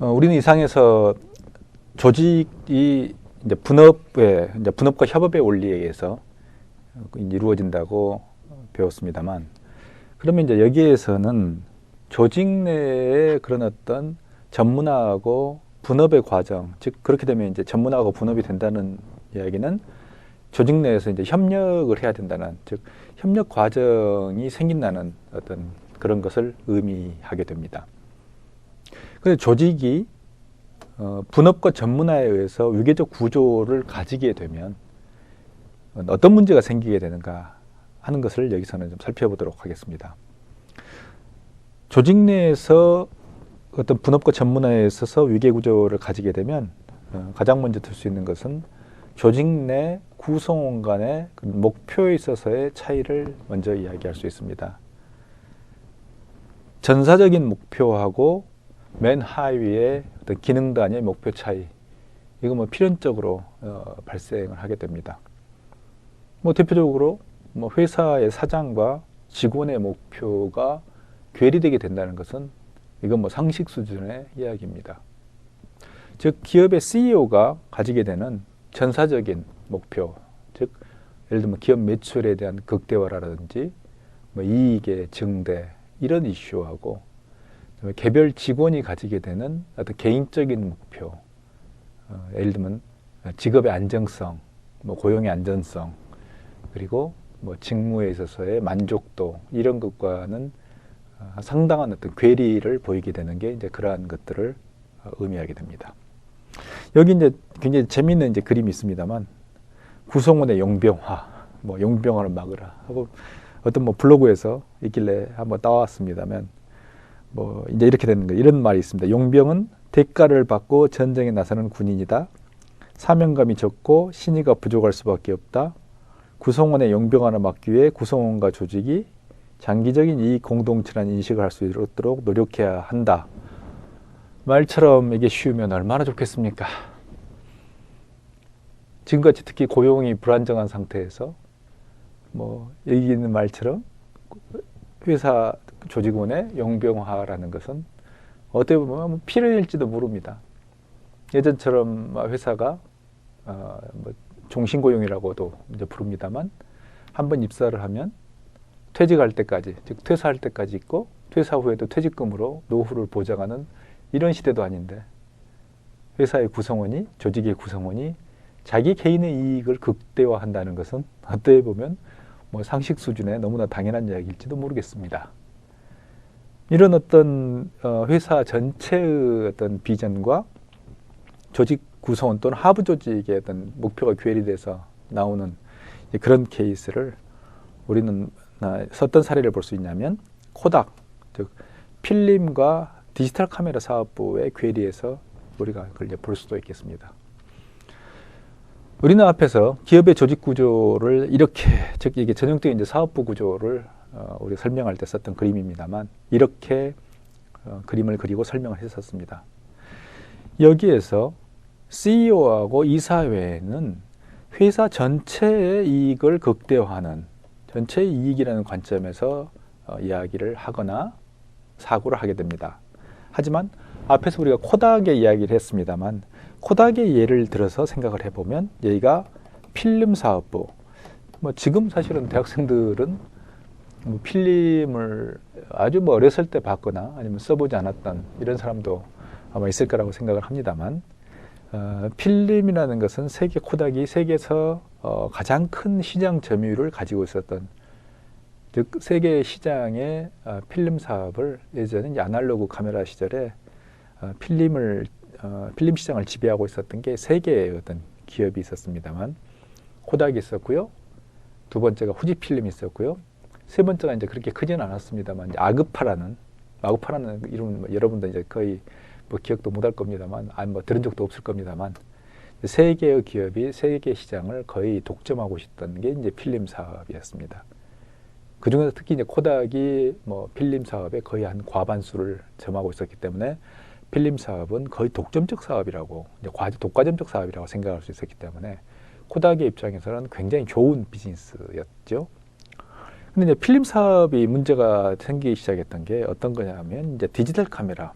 어, 우리는 이상에서 조직이 이제 분업의 이제 분업과 협업의 원리에 의해서 이루어진다고 배웠습니다만 그러면 이제 여기에서는 조직 내에 그런 어떤 전문화하고 분업의 과정, 즉 그렇게 되면 이제 전문화하고 분업이 된다는 이야기는 조직 내에서 이제 협력을 해야 된다는 즉 협력 과정이 생긴다는 어떤 그런 것을 의미하게 됩니다. 근데 조직이 어, 분업과 전문화에 의해서 위계적 구조를 가지게 되면 어떤 문제가 생기게 되는가 하는 것을 여기서는 좀 살펴보도록 하겠습니다. 조직 내에서 어떤 분업과 전문화에 있어서 위계 구조를 가지게 되면 어, 가장 먼저 들 수 있는 것은 조직 내 구성원 간의 그 목표에 있어서의 차이를 먼저 이야기할 수 있습니다. 전사적인 목표하고 맨 하위의 어떤 기능 단위의 목표 차이 이거 뭐 필연적으로 어, 발생을 하게 됩니다. 뭐 대표적으로 뭐 회사의 사장과 직원의 목표가 괴리되게 된다는 것은 이건 뭐 상식 수준의 이야기입니다. 즉 기업의 CEO가 가지게 되는 전사적인 목표, 즉 예를 들면 기업 매출에 대한 극대화라든지 뭐 이익의 증대 이런 이슈하고 개별 직원이 가지게 되는 어떤 개인적인 목표, 어, 예를 들면 직업의 안정성, 뭐 고용의 안전성, 그리고 뭐 직무에 있어서의 만족도 이런 것과는 어, 상당한 어떤 괴리를 보이게 되는 게 이제 그러한 것들을 어, 의미하게 됩니다. 여기 이제 굉장히 재미있는 이제 그림이 있습니다만 구성원의 용병화, 뭐 용병화를 막으라 하고 어떤 뭐 블로그에서 있길래 한번 따왔습니다만 뭐 이제 이렇게 되는 거 이런 말이 있습니다. 용병은 대가를 받고 전쟁에 나서는 군인이다. 사명감이 적고 신의가 부족할 수밖에 없다. 구성원의 용병화를 막기 위해 구성원과 조직이 장기적인 이익 공동체라는 인식을 할 수 있도록 노력해야 한다. 말처럼 이게 쉬우면 얼마나 좋겠습니까? 지금같이 특히 고용이 불안정한 상태에서 뭐 여기 있는 말처럼 회사 조직원의 용병화라는 것은 어떻게 보면 필요일지도 모릅니다. 예전처럼 회사가 어, 뭐 종신고용이라고도 이제 부릅니다만 한번 입사를 하면 퇴직할 때까지 즉 퇴사할 때까지 있고 퇴사 후에도 퇴직금으로 노후를 보장하는 이런 시대도 아닌데 회사의 구성원이 조직의 구성원이 자기 개인의 이익을 극대화한다는 것은 어떻게 보면 뭐 상식 수준의 너무나 당연한 이야기일지도 모르겠습니다. 이런 어떤 어, 회사 전체의 어떤 비전과 조직 구성원 또는 하부 조직의 어떤 목표가 괴리 돼서 나오는 그런 케이스를 우리는 어떤 사례를 볼 수 있냐면 코닥 즉 필름과 디지털 카메라 사업부의 괴리에서 우리가 그걸 볼 수도 있겠습니다. 우리는 앞에서 기업의 조직 구조를 이렇게 즉 이게 전형적인 이제 사업부 구조를 어, 우리 설명할 때 썼던 그림입니다만 이렇게 어, 그림을 그리고 설명을 했었습니다. 여기에서 CEO하고 이사회는 회사 전체의 이익을 극대화하는 전체 이익이라는 관점에서 어, 이야기를 하거나 사고를 하게 됩니다. 하지만 앞에서 우리가 코닥의 이야기를 했습니다만 코닥의 예를 들어서 생각을 해보면 여기가 필름 사업부. 뭐 지금 사실은 대학생들은 뭐 필름을 아주 뭐 어렸을 때 봤거나 아니면 써보지 않았던 이런 사람도 아마 있을 거라고 생각을 합니다만 어, 필름이라는 것은 세계 코닥이 세계에서 어, 가장 큰 시장 점유율을 가지고 있었던 즉 세계 시장의 어, 필름 사업을 예전에 아날로그 카메라 시절에 어, 필름을 어, 필름 시장을 지배하고 있었던 게 세 개의 어떤 기업이 있었습니다만 코닥이 있었고요. 두 번째가 후지 필름이 있었고요. 세 번째가 이제 그렇게 크지는 않았습니다만 아그파라는 아그파라는 이름 뭐 여러분도 이제 거의 뭐 기억도 못 할 겁니다만 아니 뭐 들은 적도 없을 겁니다만 세 개의 기업이 세계 시장을 거의 독점하고 있었던 게 이제 필름 사업이었습니다. 그 중에서 특히 이제 코닥이 뭐 필름 사업에 거의 한 과반수를 점하고 있었기 때문에 필름 사업은 거의 독점적 사업이라고 독과점적 사업이라고 생각할 수 있었기 때문에 코닥의 입장에서는 굉장히 좋은 비즈니스였죠. 근데 이제 필름 사업이 문제가 생기기 시작했던 게 어떤 거냐면 이제 디지털 카메라.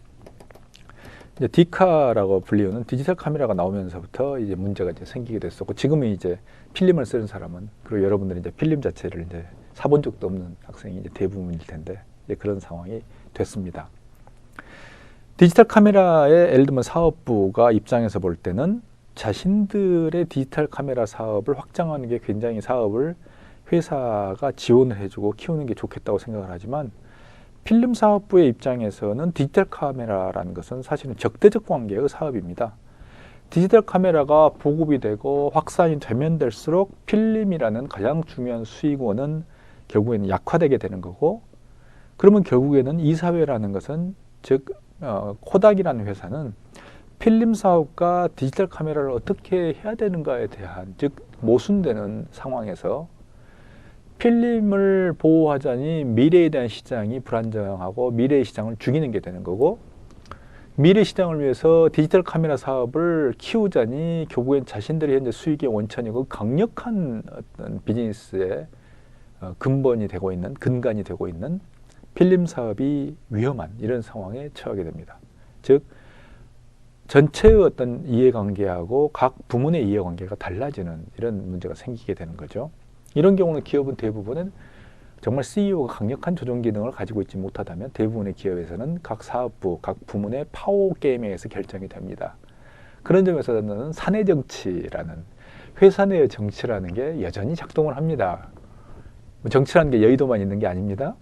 이제 디카라고 불리우는 디지털 카메라가 나오면서부터 이제 문제가 이제 생기게 됐었고 지금은 이제 필름을 쓰는 사람은 그리고 여러분들이 이제 필름 자체를 이제 사본 적도 없는 학생이 이제 대부분일 텐데 이제 그런 상황이 됐습니다. 디지털 카메라의 예를 들면 사업부가 입장에서 볼 때는 자신들의 디지털 카메라 사업을 확장하는 게 굉장히 사업을 회사가 지원을 해주고 키우는 게 좋겠다고 생각을 하지만 필름 사업부의 입장에서는 디지털 카메라라는 것은 사실은 적대적 관계의 사업입니다. 디지털 카메라가 보급이 되고 확산이 되면 될수록 필름이라는 가장 중요한 수익원은 결국에는 약화되게 되는 거고 그러면 결국에는 이 사회라는 것은 즉 어, 코닥이라는 회사는 필름 사업과 디지털 카메라를 어떻게 해야 되는가에 대한 즉 모순되는 상황에서 필름을 보호하자니 미래에 대한 시장이 불안정하고 미래의 시장을 죽이는 게 되는 거고 미래 시장을 위해서 디지털 카메라 사업을 키우자니 결국엔 자신들이 현재 수익의 원천이고 강력한 어떤 비즈니스의 어, 근본이 되고 있는 근간이 되고 있는 필름 사업이 위험한 이런 상황에 처하게 됩니다. 즉 전체의 어떤 이해관계하고 각 부문의 이해관계가 달라지는 이런 문제가 생기게 되는 거죠. 이런 경우는 기업은 대부분은 정말 CEO가 강력한 조정 기능을 가지고 있지 못하다면 대부분의 기업에서는 각 사업부, 각 부문의 파워 게임에 의해서 결정이 됩니다. 그런 점에서는 사내 정치라는 회사 내의 정치라는 게 여전히 작동을 합니다. 뭐 정치라는 게 여의도만 있는 게 아닙니다.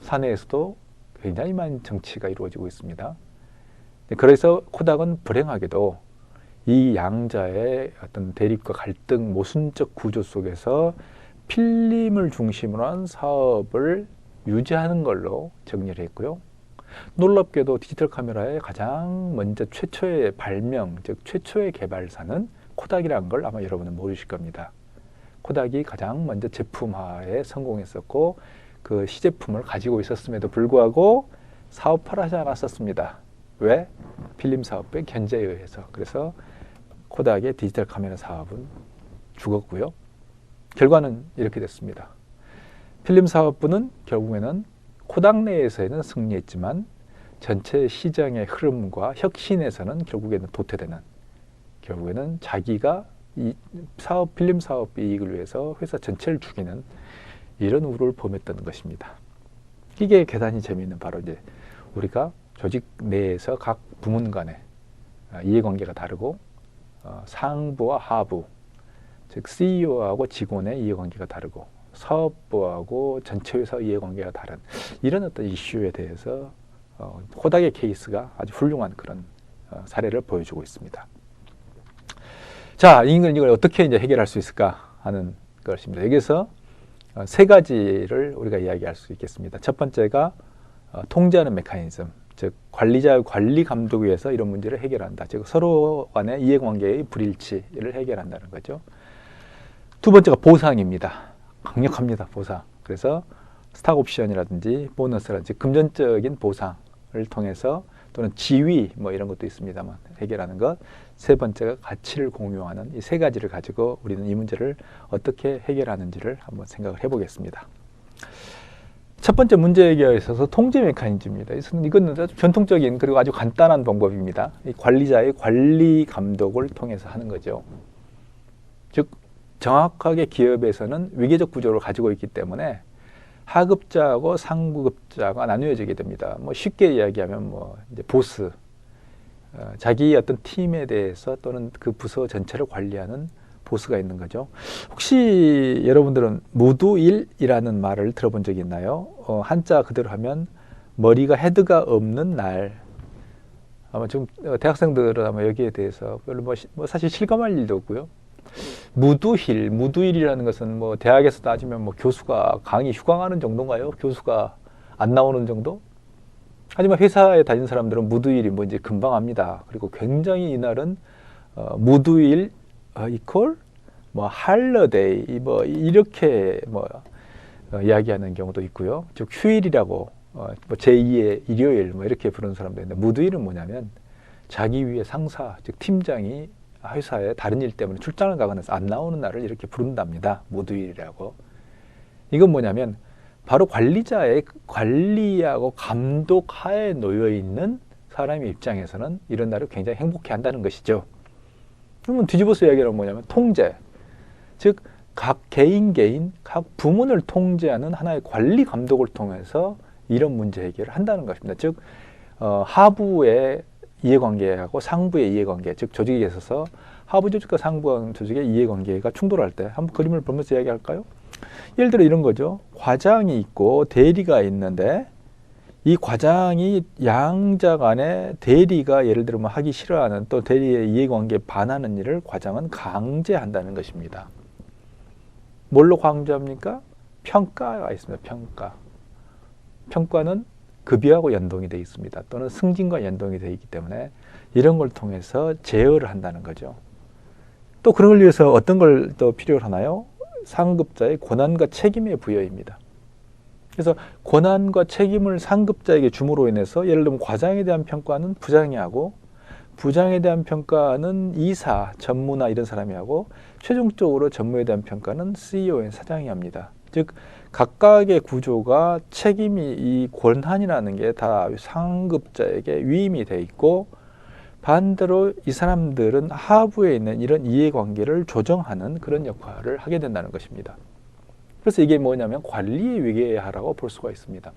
사내에서도 굉장히 많은 정치가 이루어지고 있습니다. 그래서 코닥은 불행하게도 이 양자의 어떤 대립과 갈등, 모순적 구조 속에서 필름을 중심으로 한 사업을 유지하는 걸로 정리를 했고요. 놀랍게도 디지털 카메라의 가장 먼저 최초의 발명, 즉 최초의 개발사는 코닥이라는 걸 아마 여러분은 모르실 겁니다. 코닥이 가장 먼저 제품화에 성공했었고 그 시제품을 가지고 있었음에도 불구하고 사업화를 하지 않았었습니다. 왜? 필름 사업의 견제에 의해서. 그래서 코닥의 디지털 카메라 사업은 죽었고요. 결과는 이렇게 됐습니다. 필름 사업부는 결국에는 코닥 내에서는 승리했지만 전체 시장의 흐름과 혁신에서는 결국에는 도태되는 결국에는 자기가 이 사업 필름 사업 이익을 위해서 회사 전체를 죽이는 이런 우를 범했던 것입니다. 이게 계산이 재미있는 바로 이제 우리가 조직 내에서 각 부문 간의 이해관계가 다르고 어, 상부와 하부, 즉 CEO하고 직원의 이해관계가 다르고 사업부하고 전체 회사 이해관계가 다른 이런 어떤 이슈에 대해서 어, 호닥의 케이스가 아주 훌륭한 그런 어, 사례를 보여주고 있습니다. 자, 이걸 이걸 어떻게 이제 해결할 수 있을까 하는 것입니다. 여기서 어, 세 가지를 우리가 이야기할 수 있겠습니다. 첫 번째가 어, 통제하는 메커니즘. 즉 관리자의 관리 감독 위해서 이런 문제를 해결한다. 즉 서로 간의 이해관계의 불일치를 해결한다는 거죠. 두 번째가 보상입니다. 강력합니다. 보상. 그래서 스탁 옵션이라든지 보너스라든지 금전적인 보상을 통해서 또는 지위 뭐 이런 것도 있습니다만 해결하는 것. 세 번째가 가치를 공유하는 이 세 가지를 가지고 우리는 이 문제를 어떻게 해결하는지를 한번 생각을 해보겠습니다. 첫 번째 문제 해결에 있어서 통제 메커니즘입니다. 이건 아주 전통적인 그리고 아주 간단한 방법입니다. 관리자의 관리 감독을 통해서 하는 거죠. 즉 정확하게 기업에서는 위계적 구조를 가지고 있기 때문에 하급자하고 상급자가 나누어지게 됩니다. 뭐 쉽게 이야기하면 뭐 이제 보스, 어, 자기 어떤 팀에 대해서 또는 그 부서 전체를 관리하는 보스가 있는 거죠. 혹시 여러분들은 무두일이라는 말을 들어본 적이 있나요? 어, 한자 그대로 하면 머리가 헤드가 없는 날. 아마 지금 대학생들은 아마 여기에 대해서 별로 뭐, 뭐 사실 실감할 일도 없고요. 무두힐, 무두일이라는 것은 뭐 대학에서 따지면 뭐 교수가 강의 휴강하는 정도인가요? 교수가 안 나오는 정도? 하지만 회사에 다니는 사람들은 무두일이 뭔지 금방 압니다. 그리고 굉장히 이날은 어, 무두일 어, 이퀄 뭐 할러데이 뭐 이렇게 뭐 어, 이야기하는 경우도 있고요. 즉 휴일이라고 어, 뭐 제2의 일요일 뭐 이렇게 부르는 사람도 있는데 무두일은 뭐냐면 자기 위에 상사 즉 팀장이 회사에 다른 일 때문에 출장을 가거나 해서 안 나오는 날을 이렇게 부른답니다. 무두일이라고. 이건 뭐냐면 바로 관리자의 관리하고 감독 하에 놓여 있는 사람의 입장에서는 이런 날을 굉장히 행복해 한다는 것이죠. 그러면 뒤집어서 이야기하면 뭐냐면 통제. 즉, 각 개인 개인, 각 부문을 통제하는 하나의 관리 감독을 통해서 이런 문제 해결을 한다는 것입니다. 즉, 어, 하부의 이해관계하고 상부의 이해관계, 즉 조직에 있어서 하부 조직과 상부 조직의 이해관계가 충돌할 때 한번 그림을 보면서 이야기할까요? 예를 들어 이런 거죠. 과장이 있고 대리가 있는데 이 과장이 양자 간에 대리가 예를 들면 하기 싫어하는 또 대리의 이해관계에 반하는 일을 과장은 강제한다는 것입니다. 뭘로 강제합니까? 평가가 있습니다. 평가. 평가는 급여하고 연동이 되어 있습니다. 또는 승진과 연동이 되어 있기 때문에 이런 걸 통해서 제어를 한다는 거죠. 또 그런 걸 위해서 어떤 걸 또 필요로 하나요? 상급자의 권한과 책임의 부여입니다. 그래서 권한과 책임을 상급자에게 줌으로 인해서 예를 들면 과장에 대한 평가는 부장이 하고 부장에 대한 평가는 이사, 전무나 이런 사람이 하고 최종적으로 전무에 대한 평가는 CEO인 사장이 합니다. 즉 각각의 구조가 책임이 이 권한이라는 게 다 상급자에게 위임이 돼 있고 반대로 이 사람들은 하부에 있는 이런 이해관계를 조정하는 그런 역할을 하게 된다는 것입니다. 그래서 이게 뭐냐면 관리의 위계하라고 볼 수가 있습니다.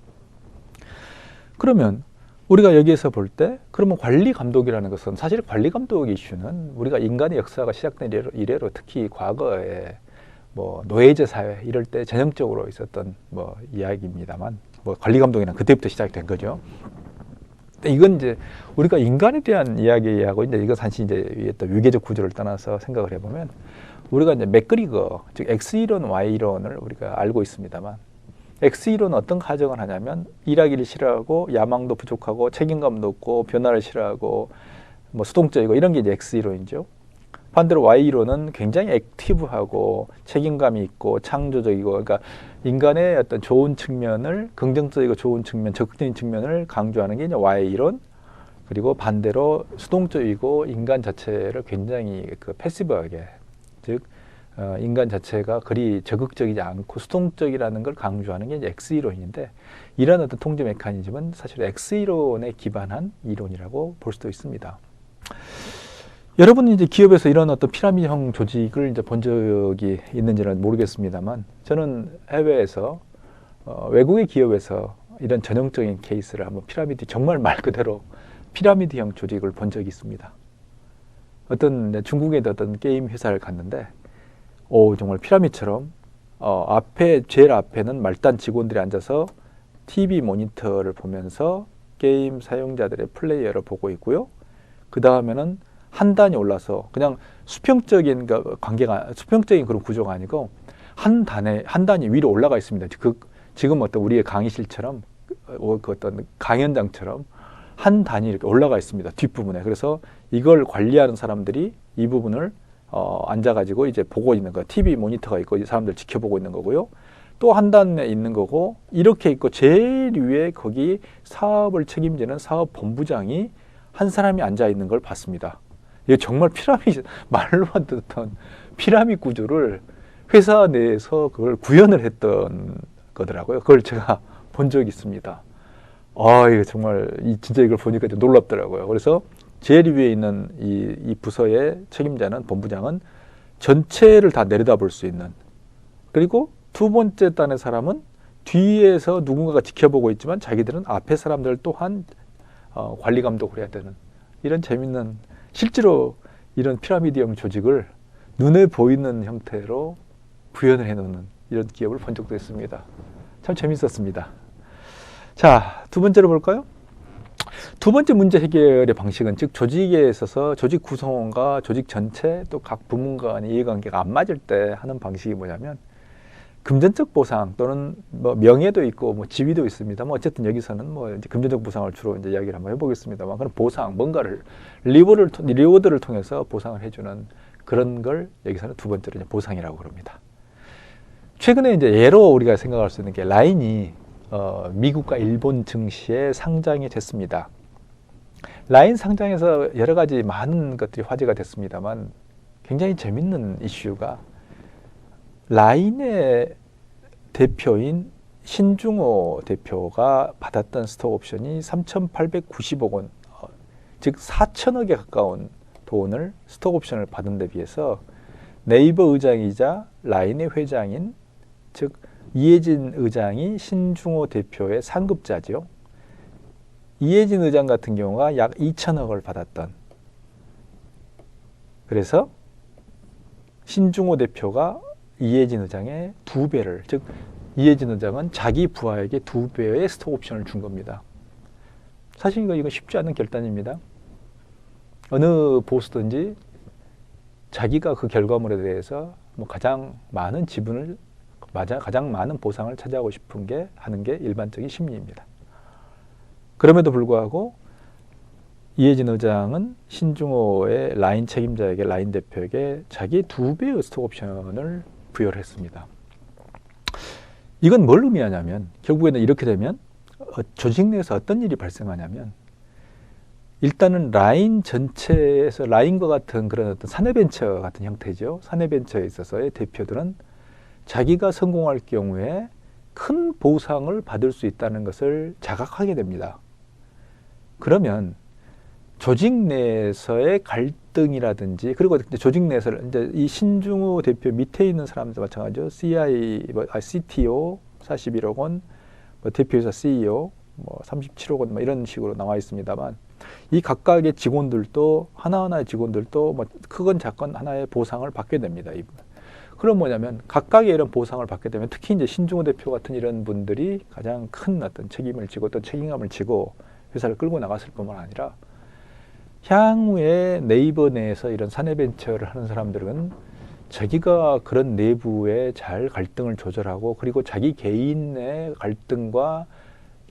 그러면 우리가 여기에서 볼 때 그러면 관리 감독이라는 것은 사실 관리 감독 이슈는 우리가 인간의 역사가 시작된 이래로, 이래로 특히 과거에 뭐 노예제 사회 이럴 때 전형적으로 있었던 뭐 이야기입니다만 뭐 관리 감독이란 그때부터 시작된 거죠. 이건 이제 우리가 인간에 대한 이야기하고 이제 이거 사실 이제 또 유계적 구조를 떠나서 생각을 해보면 우리가 이제 맥그리거 즉 x 이론, y 이론을 우리가 알고 있습니다만 x 이론은 어떤 가정을 하냐면 일하기를 싫어하고 야망도 부족하고 책임감도 없고 변화를 싫어하고 뭐 수동적이고 이런 게 이제 x 이론이죠. 반대로 Y 이론은 굉장히 액티브하고 책임감이 있고 창조적이고 그러니까 인간의 어떤 좋은 측면을 긍정적이고 좋은 측면, 적극적인 측면을 강조하는 게 이제 Y 이론. 그리고 반대로 수동적이고 인간 자체를 굉장히 그 패시브하게 즉 어, 인간 자체가 그리 적극적이지 않고 수동적이라는 걸 강조하는 게 이제 X 이론인데 이런 어떤 통제 메커니즘은 사실 X 이론에 기반한 이론이라고 볼 수도 있습니다. 여러분이 이제 기업에서 이런 어떤 피라미드형 조직을 이제 본 적이 있는지는 모르겠습니다만 저는 해외에서 어, 외국의 기업에서 이런 전형적인 케이스를 한번 피라미드 정말 말 그대로 피라미드형 조직을 본 적이 있습니다. 어떤 중국의 어떤 게임 회사를 갔는데 오 정말 피라미드처럼 어, 앞에 제일 앞에는 말단 직원들이 앉아서 TV 모니터를 보면서 게임 사용자들의 플레이어를 보고 있고요. 그 다음에는 한 단이 올라서 그냥 수평적인 그 관계가 수평적인 그런 구조가 아니고 한 단에 한 단이 위로 올라가 있습니다. 그 지금 어떤 우리의 강의실처럼 어, 그 어떤 강연장처럼 한 단이 이렇게 올라가 있습니다. 뒷부분에. 그래서 이걸 관리하는 사람들이 이 부분을 어, 앉아가지고 이제 보고 있는 거. TV 모니터가 있고 이 사람들 지켜보고 있는 거고요. 또 한 단에 있는 거고 이렇게 있고 제일 위에 거기 사업을 책임지는 사업 본부장이 한 사람이 앉아 있는 걸 봤습니다. 이게 정말 피라미드 말로만 듣던 피라미드 구조를 회사 내에서 그걸 구현을 했던 거더라고요. 그걸 제가 본 적이 있습니다. 아, 이거 정말 이 진짜 이걸 보니까 좀 놀랍더라고요. 그래서 제일 위에 있는 이, 이 부서의 책임자는 본부장은 전체를 다 내려다 볼 수 있는 그리고 두 번째 단의 사람은 뒤에서 누군가가 지켜보고 있지만 자기들은 앞에 사람들 또한 어, 관리 감독을 해야 되는 이런 재밌는 실제로 이런 피라미드형 조직을 눈에 보이는 형태로 구현을 해놓는 이런 기업을 본 적도 있습니다. 참 재밌었습니다. 자, 두 번째로 볼까요? 두 번째 문제 해결의 방식은 즉 조직에 있어서 조직 구성원과 조직 전체 또 각 부문 간의 이해관계가 안 맞을 때 하는 방식이 뭐냐면 금전적 보상 또는 뭐 명예도 있고 뭐 지위도 있습니다. 뭐 어쨌든 여기서는 뭐 금전적 보상을 주로 이제 이야기를 한번 해보겠습니다만 그런 보상 뭔가를 리워드를 리워드를 통해서 보상을 해주는 그런 걸 여기서는 두 번째로 이제 보상이라고 그럽니다. 최근에 이제 예로 우리가 생각할 수 있는 게 라인이 어, 미국과 일본 증시에 상장이 됐습니다. 라인 상장에서 여러 가지 많은 것들이 화제가 됐습니다만 굉장히 재밌는 이슈가 라인의 대표인 신중호 대표가 받았던 스톡 옵션이 3,890억 원, 즉 4천억에 가까운 돈을 스톡 옵션을 받은 데 비해서 네이버 의장이자 라인의 회장인 즉 이해진 의장이 신중호 대표의 상급자지요. 이해진 의장 같은 경우가 약 2천억을 받았던 그래서 신중호 대표가 이해진 의장의 두 배를 즉 이해진 의장은 자기 부하에게 두 배의 스톡 옵션을 준 겁니다. 사실 이거 이거 쉽지 않은 결단입니다. 어느 보수든지 자기가 그 결과물에 대해서 뭐 가장 많은 지분을 맞아 가장 많은 보상을 차지하고 싶은 게 하는 게 일반적인 심리입니다. 그럼에도 불구하고 이해진 의장은 신중호의 라인 책임자에게 라인 대표에게 자기 두 배의 스톡 옵션을 부여를 했습니다. 이건 뭘 의미하냐면 결국에는 이렇게 되면 어, 조직 내에서 어떤 일이 발생하냐면 일단은 라인 전체에서 라인과 같은 그런 어떤 사내벤처 같은 형태죠. 사내벤처에 있어서의 대표들은 자기가 성공할 경우에 큰 보상을 받을 수 있다는 것을 자각하게 됩니다. 그러면 조직 내에서의 갈 등이라든지 그리고 조직 내에서 이제 이 신중호 대표 밑에 있는 사람들 마찬가지죠. CI, 뭐, 아, CTO 41억 원, 뭐 대표이사 CEO 뭐 37억 원, 뭐 이런 식으로 나와 있습니다만 이 각각의 직원들도 하나하나의 직원들도 뭐 크건 작건 하나의 보상을 받게 됩니다. 이분. 그럼 뭐냐면 각각의 이런 보상을 받게 되면 특히 이제 신중호 대표 같은 이런 분들이 가장 큰 어떤 책임을 지고 또 책임감을 지고 회사를 끌고 나갔을 뿐만 아니라 향후에 네이버 내에서 이런 사내 벤처를 하는 사람들은 자기가 그런 내부에 잘 갈등을 조절하고 그리고 자기 개인의 갈등과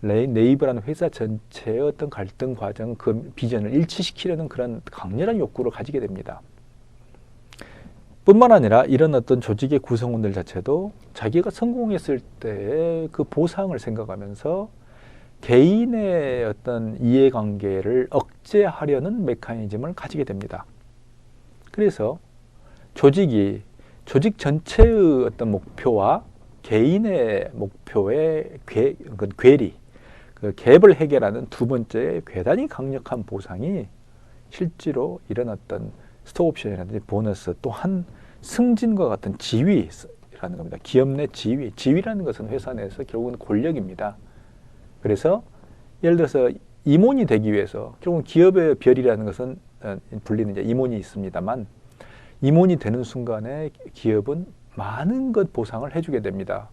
네이버라는 회사 전체의 어떤 갈등 과정, 그 비전을 일치시키려는 그런 강렬한 욕구를 가지게 됩니다. 뿐만 아니라 이런 어떤 조직의 구성원들 자체도 자기가 성공했을 때의 그 보상을 생각하면서 개인의 어떤 이해관계를 억제하려는 메커니즘을 가지게 됩니다. 그래서 조직이 조직 전체의 어떤 목표와 개인의 목표의 괴, 그 괴리, 그 갭을 해결하는 두 번째 괴단이 강력한 보상이 실제로 어떤 스톡옵션이라든지 보너스 또한 승진과 같은 지위라는 겁니다. 기업 내 지위. 지위라는 것은 회사 내에서 결국은 권력입니다. 그래서 예를 들어서 임원이 되기 위해서 결국 기업의 별이라는 것은 어, 불리는 이제 임원이 있습니다만 임원이 되는 순간에 기업은 많은 것 보상을 해주게 됩니다.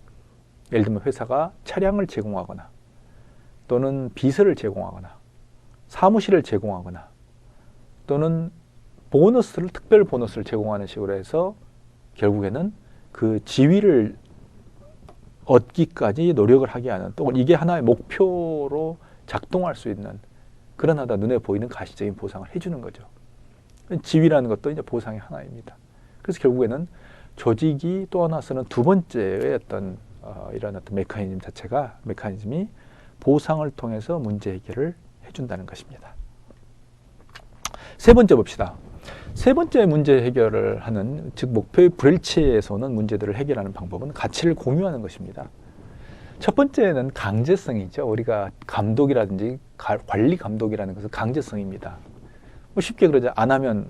예를 들면 회사가 차량을 제공하거나 또는 비서를 제공하거나 사무실을 제공하거나 또는 보너스를 특별 보너스를 제공하는 식으로 해서 결국에는 그 지위를 얻기까지 노력을 하게 하는 또 이게 하나의 목표로 작동할 수 있는 그런 하다 눈에 보이는 가시적인 보상을 해주는 거죠. 지위라는 것도 이제 보상의 하나입니다. 그래서 결국에는 조직이 또 하나서는 두 번째의 어떤 어, 이런 어떤 메커니즘 자체가 메커니즘이 보상을 통해서 문제 해결을 해준다는 것입니다. 세 번째 봅시다. 세 번째 문제 해결을 하는 즉 목표의 불일치에서 오는 문제들을 해결하는 방법은 가치를 공유하는 것입니다. 첫 번째는 강제성이죠. 우리가 감독이라든지 관리 감독이라는 것은 강제성입니다. 뭐 쉽게 그러자 안 하면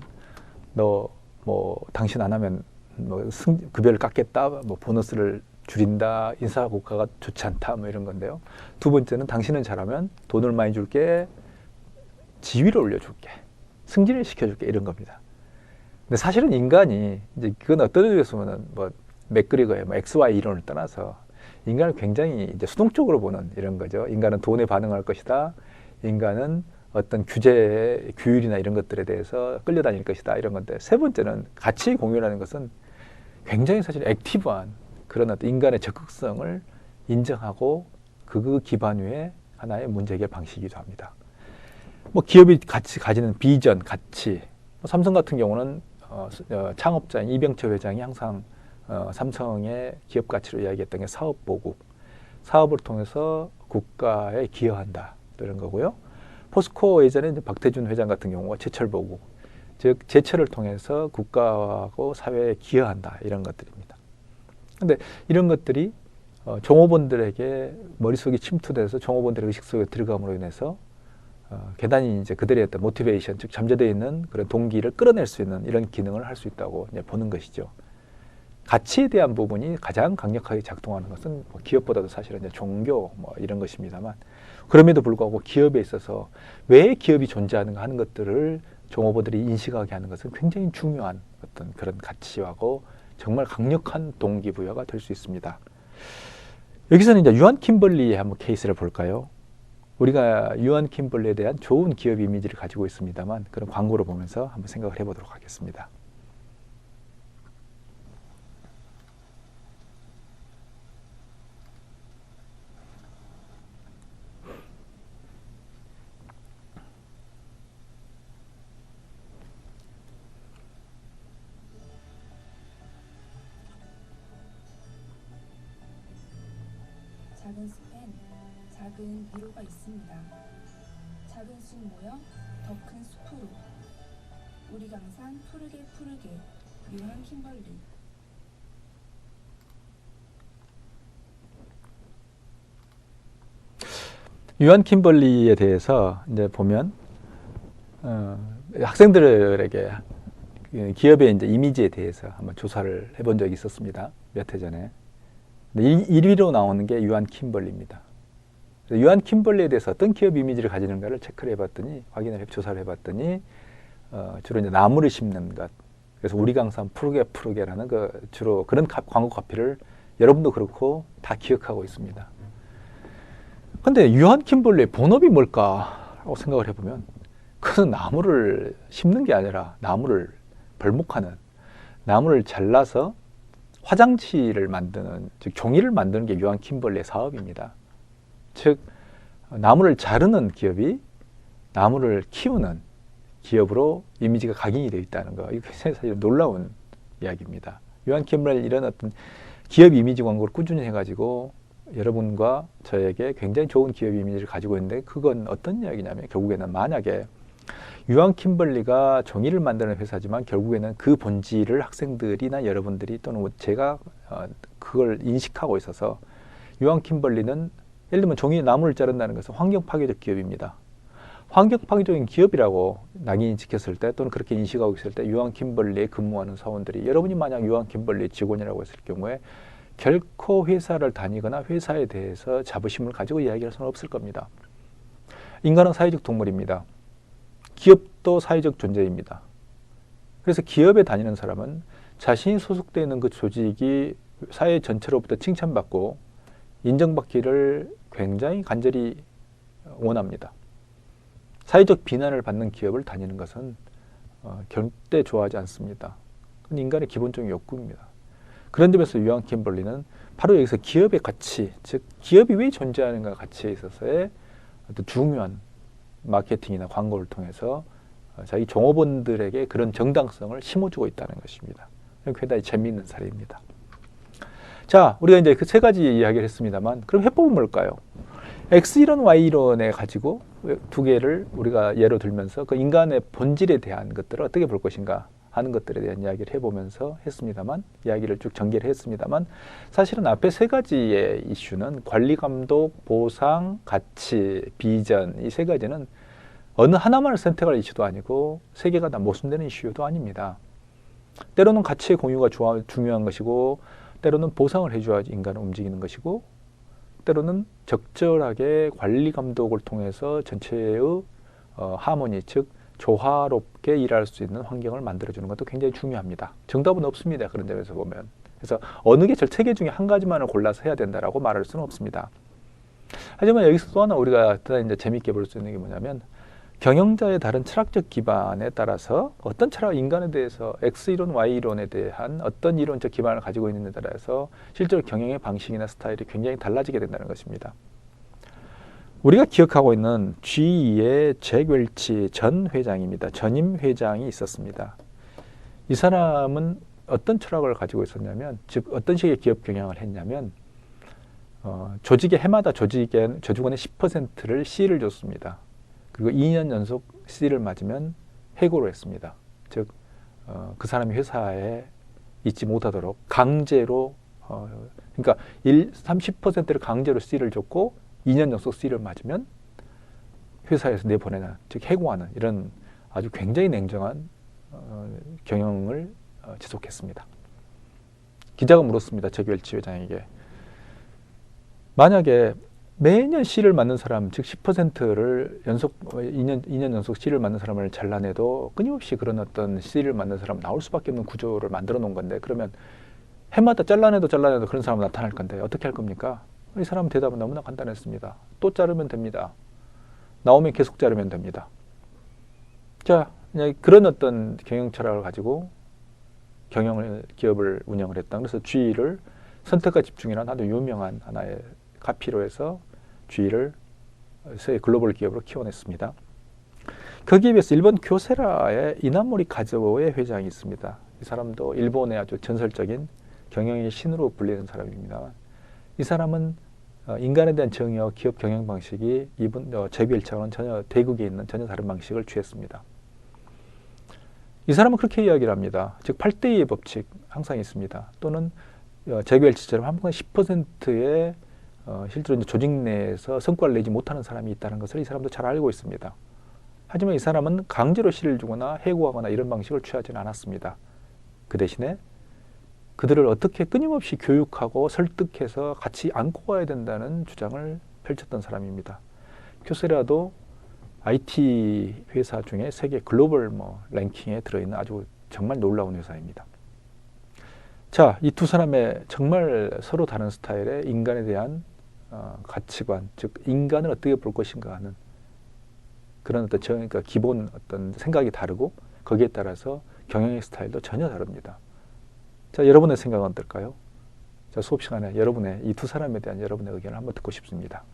너 뭐 당신 안 하면 뭐 승, 급여를 깎겠다, 뭐 보너스를 줄인다, 인사 고가가 좋지 않다, 뭐 이런 건데요. 두 번째는 당신은 잘하면 돈을 많이 줄게, 지위를 올려줄게, 승진을 시켜줄게 이런 겁니다. 근데 사실은 인간이 이제 그건 어떤 의미에서 보면 뭐 맥그리거의 뭐 X, Y 이론을 떠나서 인간을 굉장히 이제 수동적으로 보는 이런 거죠. 인간은 돈에 반응할 것이다. 인간은 어떤 규제, 규율이나 이런 것들에 대해서 끌려다닐 것이다. 이런 건데 세 번째는 가치 공유라는 것은 굉장히 사실 액티브한 그런 어떤 인간의 적극성을 인정하고 그 기반 위에 하나의 문제 해결 방식이기도 합니다. 뭐 기업이 같이 가지는 비전, 가치. 뭐 삼성 같은 경우는 어, 어, 창업자인 이병철 회장이 항상 어, 삼성의 기업 가치로 이야기했던 게 사업 보국, 사업을 통해서 국가에 기여한다 이런 거고요. 포스코 예전에 이제 박태준 회장 같은 경우가 제철 보국, 즉 제철을 통해서 국가하고 사회에 기여한다 이런 것들입니다. 근데 이런 것들이 어, 종업원들에게 머릿속에 침투돼서 종업원들의 의식 속에 들어감으로 인해서 어, 계단이 이제 그들의 어떤 모티베이션, 즉 잠재되어 있는 그런 동기를 끌어낼 수 있는 이런 기능을 할 수 있다고 이제 보는 것이죠. 가치에 대한 부분이 가장 강력하게 작동하는 것은 뭐 기업보다도 사실은 이제 종교 뭐 이런 것입니다만 그럼에도 불구하고 기업에 있어서 왜 기업이 존재하는가 하는 것들을 종업원들이 인식하게 하는 것은 굉장히 중요한 어떤 그런 가치하고 정말 강력한 동기부여가 될 수 있습니다. 여기서는 이제 유한 킴벌리의 한번 케이스를 볼까요? 우리가 유한 킴벌리에 대한 좋은 기업 이미지를 가지고 있습니다만 그런 광고를 보면서 한번 생각을 해보도록 하겠습니다. 킴벌리 유한 킴벌리에 대해서 이제 보면 어, 학생들에게 그 기업의 이제 이미지에 대해서 한번 조사를 해본 적이 있었습니다. 몇 해 전에. 1위로 나오는 게 유한 킴벌리입니다. 유한 킴벌리에 대해서 어떤 기업 이미지를 가지는가를 체크를 해봤더니 확인을 해 조사를 해봤더니 어, 주로 이제 나무를 심는 것. 그래서 우리 강산 푸르게 푸르게라는 그 주로 그런 가, 광고 카피를 여러분도 그렇고 다 기억하고 있습니다. 근데 유한 킴벌리의 본업이 뭘까라고 생각을 해보면 그것은 나무를 심는 게 아니라 나무를 벌목하는 나무를 잘라서 화장지를 만드는 즉 종이를 만드는 게 유한 킴벌리의 사업입니다. 즉 나무를 자르는 기업이 나무를 키우는 기업으로 이미지가 각인이 되어 있다는 거 이거 굉장히 사실 놀라운 이야기입니다. 유한 킴벌리 이런 어떤 기업 이미지 광고를 꾸준히 해가지고 여러분과 저에게 굉장히 좋은 기업 이미지를 가지고 있는데 그건 어떤 이야기냐면 결국에는 만약에 유한 킴벌리가 종이를 만드는 회사지만 결국에는 그 본질을 학생들이나 여러분들이 또는 뭐 제가 어, 그걸 인식하고 있어서 유한 킴벌리는 예를 들면 종이 나무를 자른다는 것은 환경 파괴적 기업입니다. 환경 파괴적인 기업이라고 낙인이 찍혔을 때 또는 그렇게 인식하고 있을 때 유한 킴벌리에 근무하는 사원들이 여러분이 만약 유한 킴벌리 직원이라고 했을 경우에 결코 회사를 다니거나 회사에 대해서 자부심을 가지고 이야기할 수는 없을 겁니다. 인간은 사회적 동물입니다. 기업도 사회적 존재입니다. 그래서 기업에 다니는 사람은 자신이 소속되어 있는 그 조직이 사회 전체로부터 칭찬받고 인정받기를 굉장히 간절히 원합니다. 사회적 비난을 받는 기업을 다니는 것은 어, 절대 좋아하지 않습니다. 인간의 기본적인 욕구입니다. 그런 점에서 유한 캠벌리는 바로 여기서 기업의 가치, 즉 기업이 왜 존재하는가 가치에 있어서의 어떤 중요한 마케팅이나 광고를 통해서 어, 자기 종업원들에게 그런 정당성을 심어주고 있다는 것입니다. 굉장히 재미있는 사례입니다. 자, 우리가 이제 그 세 가지 이야기를 했습니다만, 그럼 해법은 뭘까요? X이론, Y이론에 가지고 두 개를 우리가 예로 들면서 그 인간의 본질에 대한 것들을 어떻게 볼 것인가 하는 것들에 대한 이야기를 해보면서 했습니다만, 이야기를 쭉 전개를 했습니다만, 사실은 앞에 세 가지의 이슈는 관리 감독, 보상, 가치, 비전 이 세 가지는 어느 하나만을 선택할 이슈도 아니고 세 개가 다 모순되는 이슈도 아닙니다. 때로는 가치의 공유가 중요한 것이고 때로는 보상을 해줘야지 인간은 움직이는 것이고 때로는 적절하게 관리 감독을 통해서 전체의 어, 하모니 즉 조화롭게 일할 수 있는 환경을 만들어주는 것도 굉장히 중요합니다. 정답은 없습니다. 그런 점에서 보면. 그래서 어느 게개 중에 한 가지만을 골라서 해야 된다라고 말할 수는 없습니다. 하지만 여기서 또 하나 우리가 이제 재미있게 볼 수 있는 게 뭐냐면 경영자의 다른 철학적 기반에 따라서 어떤 철학 인간에 대해서 X이론, Y이론에 대한 어떤 이론적 기반을 가지고 있는데 따라서 실제로 경영의 방식이나 스타일이 굉장히 달라지게 된다는 것입니다. 우리가 기억하고 있는 G의 잭 웰치 전 회장입니다. 전임 회장이 있었습니다. 이 사람은 어떤 철학을 가지고 있었냐면, 즉 어떤 식의 기업 경영을 했냐면, 어, 조직의 해마다 조직의 조직원의 10%를 C를 줬습니다. 그리고 2년 연속 C를 맞으면 해고를 했습니다. 즉, 어, 그 사람이 회사에 있지 못하도록 강제로, 어, 그러니까 1, 30%를 강제로 C를 줬고 2년 연속 C를 맞으면 회사에서 내보내는 즉 해고하는 이런 아주 굉장히 냉정한 어, 경영을 어, 지속했습니다. 기자가 물었습니다. 재규일치 회장에게 만약에 매년 C를 맞는 사람, 즉 10%를 연속 어, 2년 2년 연속 C를 맞는 사람을 잘라내도 끊임없이 그런 어떤 C를 맞는 사람 나올 수밖에 없는 구조를 만들어 놓은 건데 그러면 해마다 잘라내도 잘라내도 그런 사람 나타날 건데 어떻게 할 겁니까? 이 사람 대답은 너무나 간단했습니다. 또 자르면 됩니다. 나오면 계속 자르면 됩니다. 자, 그런 어떤 경영 철학을 가지고 경영을 기업을 운영을 했다. 그래서 G를 선택과 집중이라는 아주 유명한 하나의 카피로 해서 G를 글로벌 기업으로 키워냈습니다. 거기에 비해서 일본 교세라의 이나모리 가즈오의 회장이 있습니다. 이 사람도 일본의 아주 전설적인 경영의 신으로 불리는 사람입니다. 이 사람은 어, 인간에 대한 정의와 기업 경영 방식이 이분 어, 제비일차와는 전혀 대국에 있는 전혀 다른 방식을 취했습니다. 이 사람은 그렇게 이야기를 합니다. 즉 8대2의 법칙 항상 있습니다. 또는 어, 제비일치처럼 한 번 10%의 어, 실제로 조직 내에서 성과를 내지 못하는 사람이 있다는 것을 이 사람도 잘 알고 있습니다. 하지만 이 사람은 강제로 실을 주거나 해고하거나 이런 방식을 취하지는 않았습니다. 그 대신에 그들을 어떻게 끊임없이 교육하고 설득해서 같이 안고 가야 된다는 주장을 펼쳤던 사람입니다. 큐세라도 IT 회사 중에 세계 글로벌 뭐 랭킹에 들어있는 아주 정말 놀라운 회사입니다. 자, 이 두 사람의 정말 서로 다른 스타일의 인간에 대한 어, 가치관, 즉 인간을 어떻게 볼 것인가 하는 그런 어떤 정, 그러니까 기본 어떤 생각이 다르고 거기에 따라서 경영의 스타일도 전혀 다릅니다. 자, 여러분의 생각은 어떨까요? 자, 수업 시간에 여러분의 이 두 사람에 대한 여러분의 의견을 한번 듣고 싶습니다.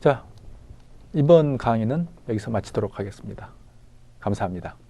자, 이번 강의는 여기서 마치도록 하겠습니다. 감사합니다.